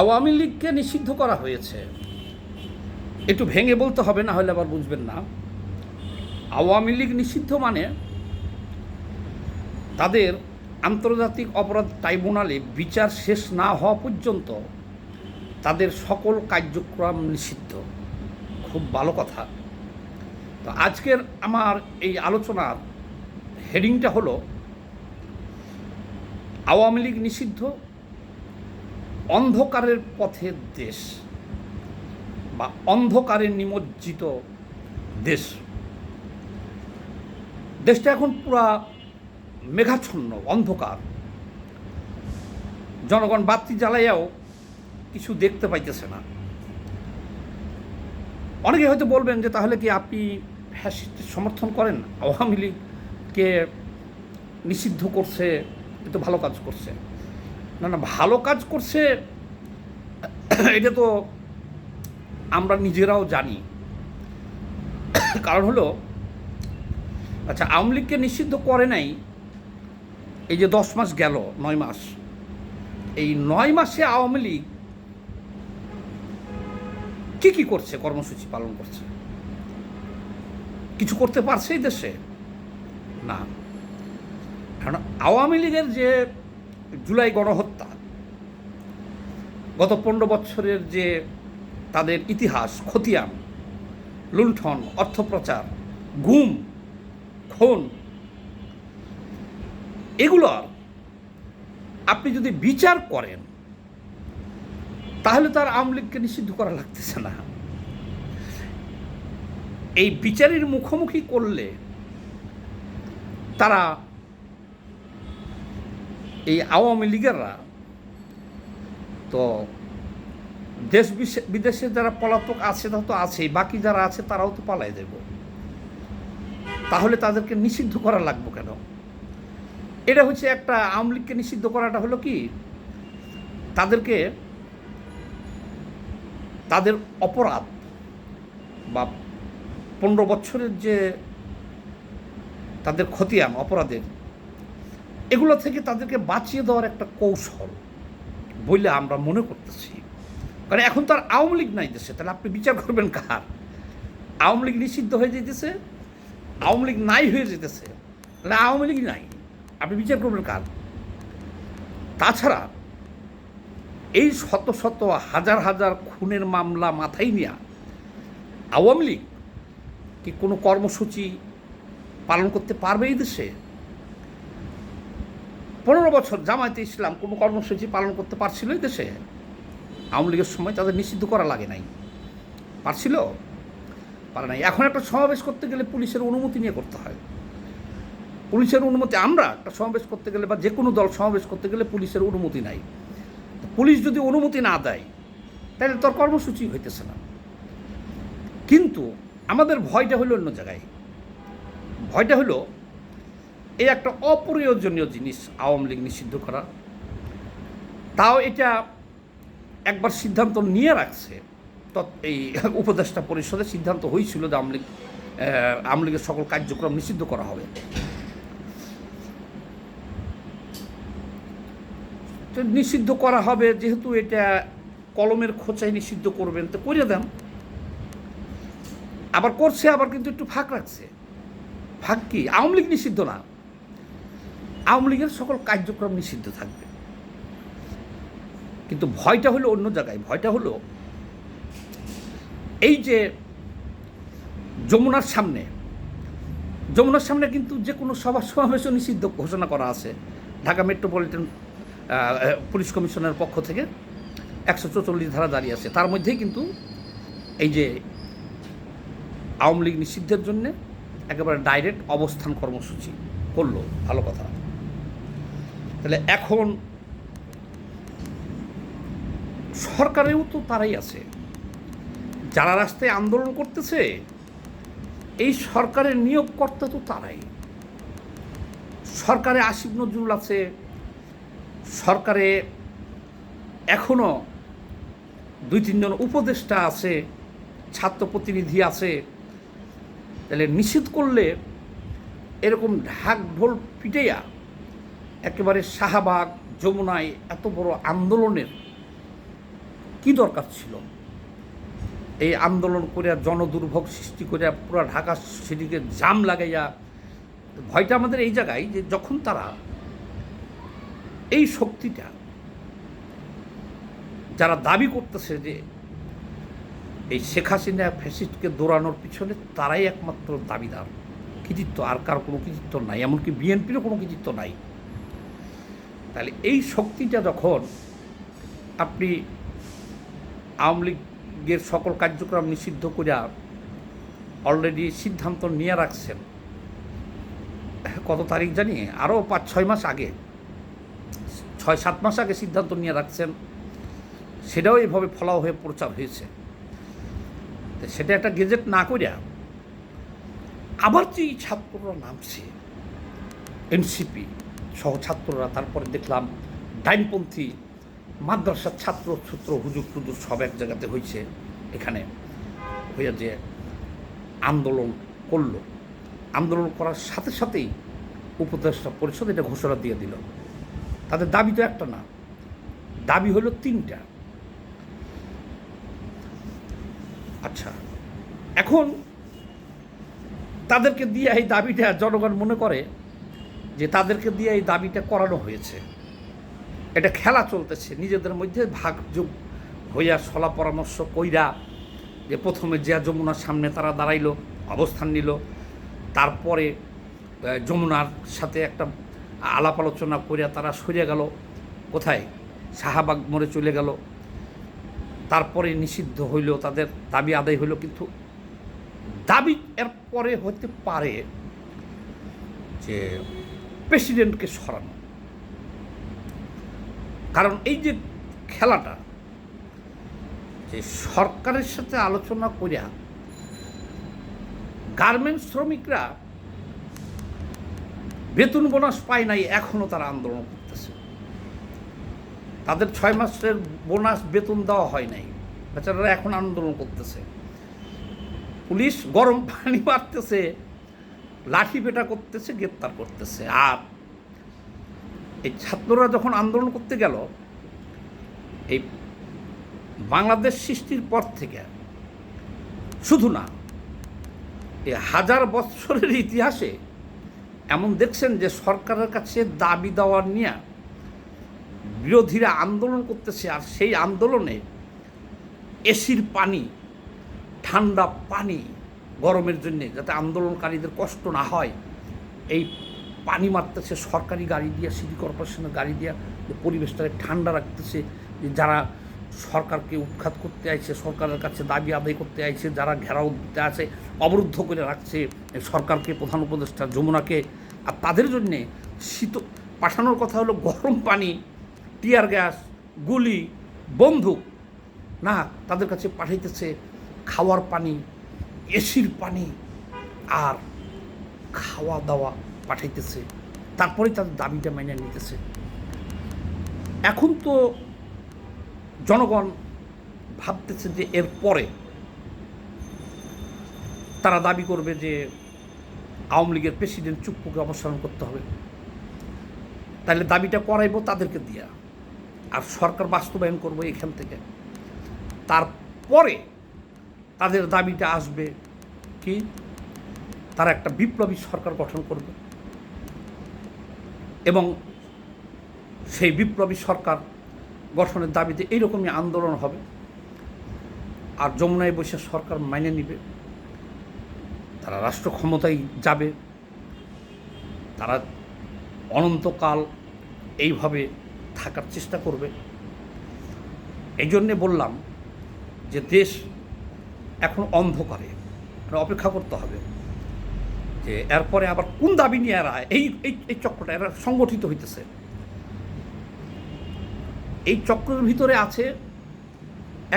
আওয়ামী লীগকে নিষিদ্ধ করা হয়েছে। একটু ভেঙে বলতে হবে, না হলে আবার বুঝবেন না। আওয়ামী লীগ নিষিদ্ধ মানে তাদের আন্তর্জাতিক অপরাধ ট্রাইব্যুনালে বিচার শেষ না হওয়া পর্যন্ত তাদের সকল কার্যক্রম নিষিদ্ধ। খুব ভালো কথা। তো আজকের আমার এই আলোচনার হেডিংটা হলো, আওয়ামী লীগ নিষিদ্ধ অন্ধকারের পথের দেশ বা অন্ধকারে নিমজ্জিত দেশ। দেশটা এখন পুরা মেঘাচ্ছন্ন, অন্ধকার। জনগণ বাতি জ্বালাইয়াও কিছু দেখতে পাইতেছে না। অনেকে হয়তো বলবেন যে তাহলে কি আপনি ফ্যাসিস্টের সমর্থন করেন? আওয়ামী লীগকে নিষিদ্ধ করছে, এ ভালো কাজ করছে। না না, ভালো কাজ করছে, এটা তো আমরা নিজেরাও জানি। কারণ হলো আচ্ছা আওয়ামী লীগকে নিষিদ্ধ করে নাই, এই যে দশ মাস গেল, নয় মাস। এই নয় মাসে আওয়ামী লীগ কি কি করছে, কর্মসূচি পালন করছে? কিছু করতে পারছে এই দেশে? না। কারণ আওয়ামী লীগের যে জুলাই গণহত্যা। গত পনেরো বছরের যে তাদের ইতিহাস, খতিয়ান, লুণ্ঠন, অর্থপ্রচার, গুম, খুন এগুলোর আপনি যদি বিচার করেন, তাহলে তার আওয়ামী লীগকে নিষিদ্ধ করা লাগতেছে না। এই বিচারের মুখোমুখি করলে তারা এই আওয়ামী লীগেররা, তো দেশ বিদেশে যারা পলাতক আছে তা তো আছেই, বাকি যারা আছে, তারাও তো পালাই দেব তাহলে তাদেরকে নিষিদ্ধ করা লাগবে কেন? এটা হচ্ছে একটা, আওয়ামী লীগকে নিষিদ্ধ করাটা হলো কি, তাদেরকে তাদের অপরাধ বা পনেরো বছরের যে তাদের খতিয়ান, অপরাধের এগুলো থেকে তাদেরকে বাঁচিয়ে দেওয়ার একটা কৌশল বলে আমরা মনে করতেছি। কারণ এখন তো আর আওয়ামী লীগ নাই দেশে, তাহলে আপনি বিচার করবেন কার? আওয়ামী লীগ নিষিদ্ধ হয়ে যেতেছে আওয়ামী লীগ নাই হয়ে যেতেছে তাহলে আওয়ামী লীগ নাই, আপনি বিচার করবেন কার? তাছাড়া এই শত শত হাজার হাজার খুনের মামলা মাথায় নিয়ে আওয়ামী লীগ কি কোনো কর্মসূচি পালন করতে পারবে এই দেশে? পনেরো বছর জামায়াতে ইসলাম কোনো কর্মসূচি পালন করতে পারছিল এই দেশে? আওয়ামী লীগের সময় তাদের নিষিদ্ধ করা লাগে নাই। পারছিল? পারে নাই। এখন একটা সমাবেশ করতে গেলে পুলিশের অনুমতি নিয়ে করতে হয়। পুলিশের অনুমতি, আমরা একটা সমাবেশ করতে গেলে বা যে কোনো দল সমাবেশ করতে গেলে পুলিশের অনুমতি নাই। পুলিশ যদি অনুমতি না দেয়, তাহলে তোর কর্মসূচি হইতেছে না। কিন্তু আমাদের ভয়টা হলো অন্য জায়গায়। ভয়টা হলো এই একটা অপ্রয়োজনীয় জিনিস আওয়ামী লীগ নিষিদ্ধ করা। তাও এটা একবার সিদ্ধান্ত নিয়ে রাখছে, তৎ এই উপদেষ্টা পরিষদের সিদ্ধান্ত হয়েছিল যে আওয়ামী লীগ আওয়ামী লীগের সকল কার্যক্রম নিষিদ্ধ করা হবে। তো নিষিদ্ধ করা হবে, যেহেতু এটা কলমের খোঁচায় নিষিদ্ধ করবেন, তো করে দেন। আবার করছে, আবার কিন্তু একটু ফাঁক রাখছে। ফাঁক কি? আওয়ামী লীগ নিষিদ্ধ না। আওয়ামী লীগের সকল কার্যক্রম নিষিদ্ধ থাকবে। কিন্তু ভয়টা হলো অন্য জায়গায়। ভয়টা হলো এই যে যমুনার সামনে যমুনার সামনে কিন্তু যে কোনো সভা সমাবেশও নিষিদ্ধ ঘোষণা করা আছে। ঢাকা মেট্রোপলিটন পুলিশ কমিশনের পক্ষ থেকে একশো চৌচল্লিশ ধারা দাঁড়িয়ে আছে। তার মধ্যেই কিন্তু এই যে আওয়ামী লীগ নিষিদ্ধের জন্যে একেবারে ডাইরেক্ট অবস্থান কর্মসূচি করল। ভালো কথা। তাহলে এখন সরকারেও তো তারাই আছে। যারা রাস্তায় আন্দোলন করতেছে, এই সরকারের নিয়োগকর্তা তো তারাই। সরকারে আসিফ নজরুল আছে, সরকারে এখনও দুই, তিনজন উপদেষ্টা আছে, ছাত্র প্রতিনিধি আছে। তাহলে নিষেধ করলে এরকম ঢাক ঢোল পিটেয়া একেবারে শাহবাগ, যমুনায় এত বড় আন্দোলনের কি দরকার ছিল? এই আন্দোলন করিয়া জনদুর্ভোগ সৃষ্টি করিয়া পুরো ঢাকা সিটিকে জাম লাগাইয়া, ভয়টা আমাদের এই জায়গায় যে যখন তারা এই শক্তিটা যারা দাবি করতেছে যে এই শেখ হাসিনা ফ্যাসিস্টকে দৌড়ানোর পিছনে তারাই একমাত্র দাবিদার, কৃতিত্ব, আর কার কোনো কৃতিত্ব নাই, এমনকি বিএনপিরও কোনো কৃতিত্ব নাই। তাহলে এই শক্তিটা যখন আপনি আওয়ামী লীগের সকল কার্যক্রম নিষিদ্ধ করিয়া অলরেডি সিদ্ধান্ত নিয়ে রাখছেন, কত তারিখ জানি? আরও পাঁচ, ছয় মাস আগে, ছয়, সাত মাস আগে সিদ্ধান্ত নিয়ে রাখছেন, সেটাও এইভাবে ফলাও হয়ে প্রচার হয়েছে। সেটা একটা গেজেট না করিয়া আবার যে ছাত্ররা নামছে, এনসিপি সহ ছাত্ররা তারপরে দেখলাম ডাইনপন্থী মাদ্রাসার ছাত্র ছুত্র হুজুর টুজুর সব এক জায়গাতে হয়েছে এখানে। হইয়া যে আন্দোলন করল। আন্দোলন করার সাথে সাথেই উপদেষ্টা পরিষদ এটা ঘোষণা দিয়ে দিল। তাদের দাবি তো একটা না, দাবি হলো তিনটা। আচ্ছা এখন তাদেরকে দিয়ে এই দাবিটা জনগণ মনে করে যে তাদেরকে দিয়ে এই দাবিটা করানো হয়েছে। এটা খেলা চলতেছে। নিজেদের মধ্যে ভাগ ভাগযোগ হইয়া সলা পরামর্শ কইরা যে প্রথমে জিয়া যমুনার সামনে তারা দাঁড়াইলো, অবস্থান নিল, তারপরে যমুনার সাথে একটা আলাপ আলোচনা করিয়া তারা সরে গেল। কোথায়? শাহাবাগ মোড়ে চলে গেল। তারপরে নিষিদ্ধ হইল তাদের, দাবি আদায় হইল। কিন্তু দাবি এরপরে হতে পারে যে প্রেসিডেন্টকে সরানো। কারণ এই যে খেলাটা, যে সরকারের সাথে আলোচনা করিয়া গার্মেন্টস শ্রমিকরা বেতন বোনাস পায় নাই এখনও তারা আন্দোলন করতেছে। তাদের ছয় মাসের বোনাস বেতন দেওয়া হয় নাই, বেচারারা এখন আন্দোলন করতেছে। পুলিশ গরম পানি মারতেছে লাঠি পেটা করতেছে, গ্রেপ্তার করতেছে। আর এই ছাত্ররা যখন আন্দোলন করতে গেল, এই বাংলাদেশ সৃষ্টির পর থেকে শুধু না, এই হাজার বৎসরের ইতিহাসে এমন দেখছেন যে সরকারের কাছে দাবি দেওয়ার নিয়ে বিরোধীরা আন্দোলন করতেছে, আর সেই আন্দোলনে এসির পানি, ঠান্ডা পানি গরমের জন্যে যাতে আন্দোলনকারীদের কষ্ট না হয়, এই পানি মারতেছে সরকারি গাড়ি দিয়ে, সিটি কর্পোরেশনের গাড়ি দিয়ে পরিবেশটাকে ঠান্ডা রাখতেছে যারা সরকারকে উৎখাত করতে আইছে, সরকারের কাছে দাবি আদায় করতে আইছে, যারা ঘেরাও দিতে আছে, অবরুদ্ধ করে রাখছে সরকারকে, প্রধান উপদেষ্টা যমুনাকে, আর তাদের জন্যে শীত, পাঠানোর কথা হলো গরম পানি, টিয়ার গ্যাস, গুলি, বন্দুক, না, তাদের কাছে পাঠাইতেছে খাওয়ার পানি এসির পানি আর খাওয়া দাওয়া পাঠাইতেছে। তারপরে তাদের দাবিটা মেনে নিতেছে। এখন তো জনগণ ভাবতেছে যে এর পরে তারা দাবি করবে যে আওয়ামী লীগের প্রেসিডেন্ট চুপ্পুকে অপসারণ করতে হবে। তাহলে দাবিটা করাইবো তাদেরকে দিয়া। আর সরকার বাস্তবায়ন করব এখান থেকে। তারপরে তাদের দাবিটা আসবে কি? তারা একটা বিপ্লবী সরকার গঠন করবে। এবং সেই বিপ্লবী সরকার গঠনের দাবিতে এইরকমই আন্দোলন হবে। আর যমুনায় বসে সরকার মাইনে নিবে। তারা রাষ্ট্র ক্ষমতায় যাবে। তারা অনন্তকাল এইভাবে থাকার চেষ্টা করবে। এই জন্যে বললাম যে দেশ এখন অন্ধকারে। অপেক্ষা করতে হবে যে এরপরে আবার কোন দাবি নিয়ে এরা এই এই এই চক্রটা এরা সংগঠিত হইতেছে। এই চক্রের ভিতরে আছে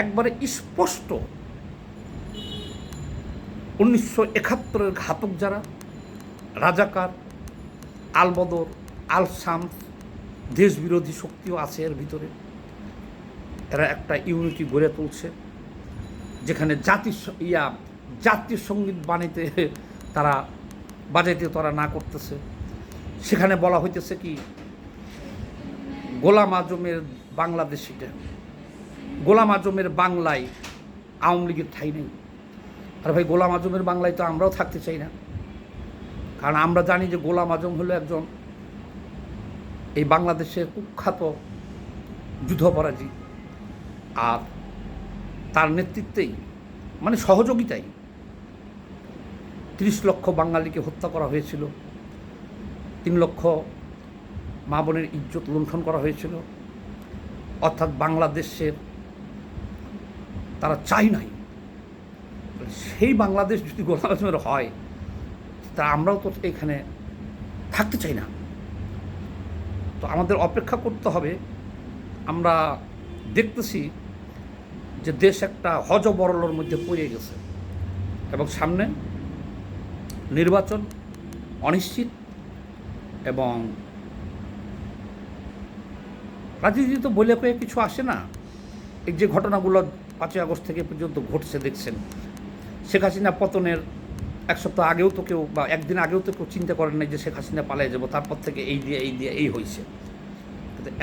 একবারে স্পষ্ট উনিশশো একাত্তরের ঘাতক যারা, রাজাকার, আলবদর আল শামস দেশবিরোধী শক্তিও আছে এর ভিতরে। এরা একটা ইউনিটি গড়ে তুলছে। যেখানে জাতি ইয়া, জাতীয় সংগীত বানাইতে তারা বাজাইতে তারা না করতেছে। সেখানে বলা হইতেছে কি, গোলাম আজমের বাংলাদেশিটা গোলাম আজমের বাংলায় আওয়ামী লীগের ঠাই নেই। আর ভাই, গোলাম আজমের বাংলায় তো আমরাও থাকতে চাই না। কারণ আমরা জানি যে গোলাম আজম হলো একজন এই বাংলাদেশের কুখ্যাত যুদ্ধপরাজী আর তার নেতৃত্বেই মানে সহযোগিতাই তিরিশ লক্ষ বাঙালিকে হত্যা করা হয়েছিল, তিন লক্ষ মা বোনের ইজ্জত লুণ্ঠন করা হয়েছিল, অর্থাৎ বাংলাদেশের তারা চাই নাই। সেই বাংলাদেশ যদি গোলাম হয়, তা আমরাও তো এখানে থাকতে চাই না। তো আমাদের অপেক্ষা করতে হবে, আমরা দেখতেছি যে দেশ একটা হজ হজবরলর মধ্যে পড়ে গেছে। এবং সামনে নির্বাচন অনিশ্চিত এবং রাজনীতি তো বলে পেয়ে কিছু আসে না। এই যে ঘটনাগুলো পাঁচই আগস্ট থেকে পর্যন্ত ঘটছে দেখছেন। শেখ হাসিনা পতনের এক সপ্তাহ আগেও তো কেউ বা একদিন আগেও তো কেউ চিন্তা করেন নাই যে শেখ হাসিনা পালিয়ে যাব, তারপর থেকে এই দিয়ে এই দিয়ে, এই হয়েছে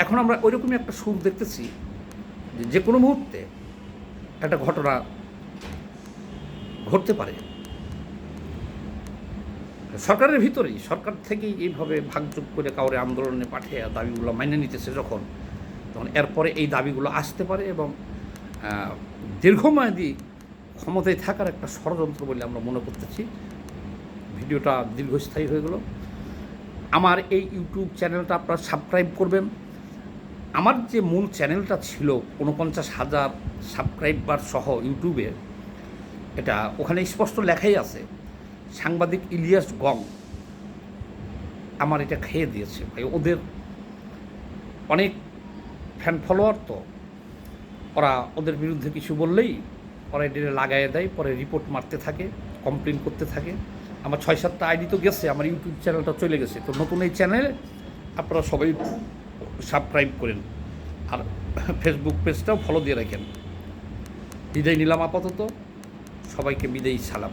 এখন আমরা ওইরকমই একটা সুর দেখতেছি যে কোনো মুহূর্তে একটা ঘটনা ঘটতে পারে। সরকারের ভিতরেই, সরকার থেকেই এইভাবে ভাগযোগ করে কাউরে আন্দোলনে পাঠিয়ে দাবিগুলো মাইনে নিতেছে যখন, তখন এরপরে এই দাবিগুলো আসতে পারে এবং দীর্ঘমেয়াদী ক্ষমতায় থাকার একটা ষড়যন্ত্র বলে আমরা মনে করতেছি। ভিডিওটা দীর্ঘস্থায়ী হয়ে গেল। আমার এই ইউটিউব চ্যানেলটা আপনারা সাবস্ক্রাইব করবেন। আমার যে মূল চ্যানেলটা ছিল উনপঞ্চাশ হাজার সাবস্ক্রাইবার সহ ইউটিউবে, এটা ওখানে স্পষ্ট লেখাই আছে, সাংবাদিক ইলিয়াস গং আমার এটা খেয়ে দিয়েছে। ভাই, ওদের অনেক ফ্যান ফলোয়ার তো, ওরা ওদের বিরুদ্ধে কিছু বললেই ওরা এটা লাগাইয়ে দেয়, পরে রিপোর্ট মারতে থাকে কমপ্লেন করতে থাকে। আমার ছয় সাতটা আইডি তো গেছে, আমার ইউটিউব চ্যানেলটা চলে গেছে। তো নতুন এই চ্যানেলে আপনারা সবাই সাবস্ক্রাইব করেন। আর ফেসবুক পেজটাও ফলো দিয়ে রাখেন। বিদায় নিলাম আপাতত। সবাইকে বিদায়ী সালাম।